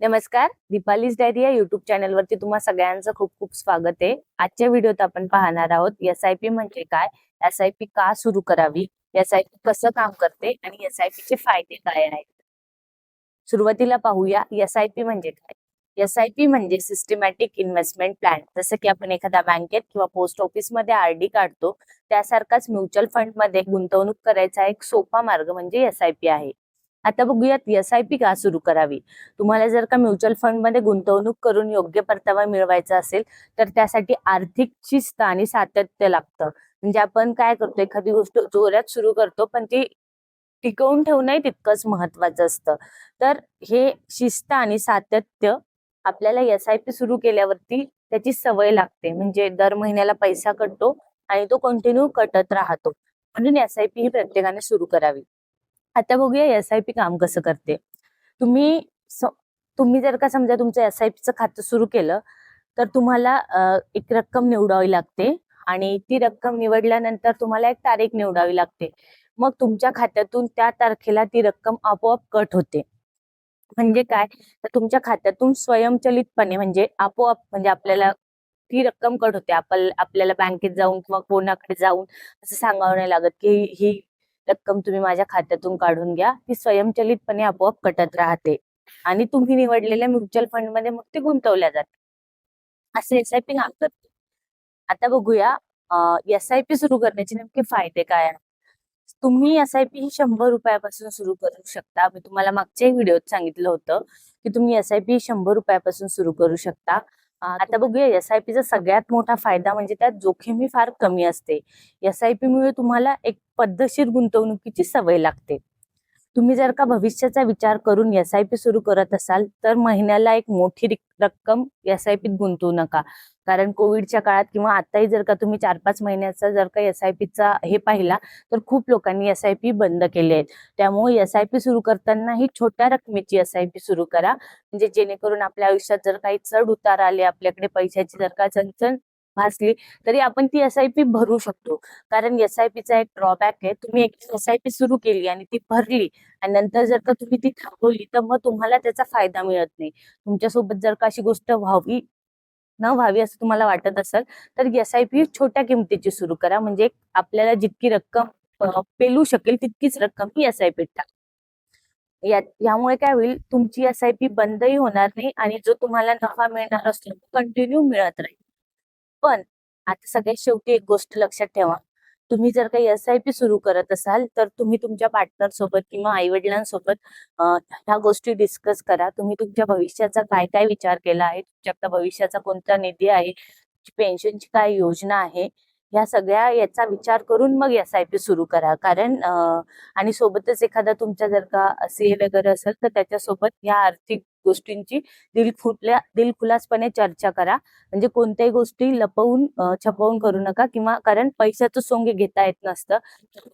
नमस्कार दीपालीज डायरी या युट्यूब चॅनलवरती तुम्हा सगळ्यांचं खूप खूप स्वागत आहे. आजच्या व्हिडिओत आपण पाहणार आहोत एस आय पी म्हणजे काय? एस आय पी का सुरू करावी? एस आय पी कसं काम करते? आणि एस आय चे फायदे काय आहेत? सुरुवातीला पाहूया एस आय पी म्हणजे काय? एस आय पी म्हणजे सिस्टमॅटिक इन्व्हेस्टमेंट प्लॅन जसं की आपण एखाद्या बँकेत किंवा पोस्ट ऑफिसमध्ये आर आरडी काढतो त्यासारखाच म्युच्युअल फंडमध्ये गुंतवणूक करायचा एक सोपा मार्ग म्हणजे एस आय पी आहे. आता बघूयात एस आय पी का सुरू करावी. तुम्हाला जर का म्युच्युअल फंडमध्ये गुंतवणूक करून योग्य परतावा मिळवायचा असेल तर त्यासाठी आर्थिक शिस्त आणि सातत्य लागतं. म्हणजे आपण काय करतो एखादी गोष्ट जोरात सुरू करतो पण ती टिकवून ठेवणंही तितकंच महत्वाचं असतं. तर हे शिस्त आणि सातत्य आपल्याला एस आय पी सुरू केल्यावरती त्याची सवय लागते. म्हणजे दर महिन्याला पैसा कटतो आणि तो कंटिन्यू कटत राहतो. म्हणून एस आय पी ही प्रत्येकाने सुरू करावी. आता बघूया एस आय पी काम कसं करते. तुम्ही तुम्ही जर का समजा तुमचं एस आय पीचं खातं सुरू केलं तर तुम्हाला एक रक्कम निवडावी लागते आणि ती रक्कम निवडल्यानंतर तुम्हाला एक तारीख निवडावी लागते. मग तुमच्या खात्यातून त्या तारखेला ती रक्कम आपोआप कट होते. म्हणजे काय? तर तुमच्या खात्यातून स्वयंचलितपणे म्हणजे आपोआप म्हणजे आपल्याला ती रक्कम कट होते. आपल्याला बँकेत जाऊन किंवा कोणाकडे जाऊन असं सांगावं नाही लागत की ही रक्कम तुम्ही माझ्या खात्यातून काढून घ्या. ती स्वयंचलितपणे आपोआप कटत राहते. आणि तुम्ही निवडलेल्या म्युच्युअल फंडमध्ये मग ते गुंतवल्या जाते असं एस आय पी काम करते आता बघूया एस आय पी सुरू करण्याचे नेमके फायदे काय आहेत? तुम्ही एस आय पी ही शंभर रुपयापासून सुरू करू शकता. मी तुम्हाला मागच्या व्हिडिओत सांगितलं होतं की तुम्ही एस आय पी शंभर रुपयापासून सुरू करू शकता. आता बघूया एस आय पीचा सगळ्यात मोठा फायदा म्हणजे त्यात जोखीम ही फार कमी असते. एस आय पी मुळे तुम्हाला एक पद्धतशीर गुंतवणुकीची सवय लागते. तुम्ही जर का भविष्याचा विचार करून एस आय पी सुरू करत असाल तर महिन्याला एक मोठी रिक- रक्कम एस आय पीत गुंतवू नका. कारण कोविडच्या काळात किंवा आताही जर का तुम्ही चार पाच महिन्याचा जर का एस आय पीचा हे पाहिला तर खूप लोकांनी एस आय पी बंद केले आहेत. त्यामुळे एस आय पी सुरू करताना ही छोट्या रकमेची एस आय पी सुरू करा. म्हणजे जेणेकरून आपल्या आयुष्यात जर काही चढ उतार आले आपल्याकडे पैशाची जर का चणचण भासली तरी आपण ती एस आय पी भरू शकतो. कारण एस आय पीचा एक ड्रॉबॅक आहे तुम्ही एक एस आय पी सुरू केली आणि ती भरली आणि नंतर जर का तुम्ही ती थांबवली तर मग तुम्हाला त्याचा फायदा मिळत नाही. तुमच्यासोबत जर का अशी गोष्ट व्हावी न व्हावी असं तुम्हाला वाटत असेल तर एस आय पी छोट्या किमतीची सुरू करा. म्हणजे आपल्याला जितकी रक्कम पेलू शकेल तितकीच रक्कम ही एस आय पीत टाका. यामुळे काय होईल तुमची एस आय पी बंदही होणार नाही आणि जो तुम्हाला नफा मिळणार असतो कंटिन्यू मिळत राहील. पण आता सगळ्यात शेवटी एक गोष्ट लक्षात ठेवा. तुम्ही जर काही एस आय पी सुरू करत असाल तर तुम्ही तुमच्या पार्टनर सोबत किंवा आई वडिलांसोबत ह्या गोष्टी डिस्कस करा. तुम्ही तुमच्या भविष्याचा काय काय विचार केला आहे? तुमच्याकडे भविष्याचा कोणता निधी आहे? पेन्शनची काय योजना आहे? ह्या सगळ्या याचा विचार करून मग एस आय पी सुरू करा. कारण आणि सोबतच एखादा तुमच्या जर का सी वगैरे असेल तर त्याच्यासोबत या आर्थिक गोष्टींची दिलखुल्या दिलखुलासपणे चर्चा करा. म्हणजे कोणत्याही गोष्टी लपवून छपवून करू नका किंवा कारण पैशाचं सोंग घेता येत नसतं.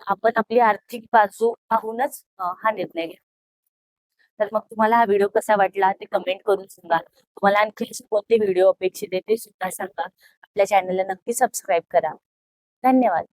आपण आपली आर्थिक बाजू पाहूनच हा निर्णय घ्या. तर मग तुम्हाला हा व्हिडिओ कसा वाटला ते कमेंट करून सांगा. तुम्हाला आणखी कोणते व्हिडिओ अपेक्षित आहे ते सुद्धा सांगा. आपल्या चॅनलला नक्की सबस्क्राईब करा. धन्यवाद.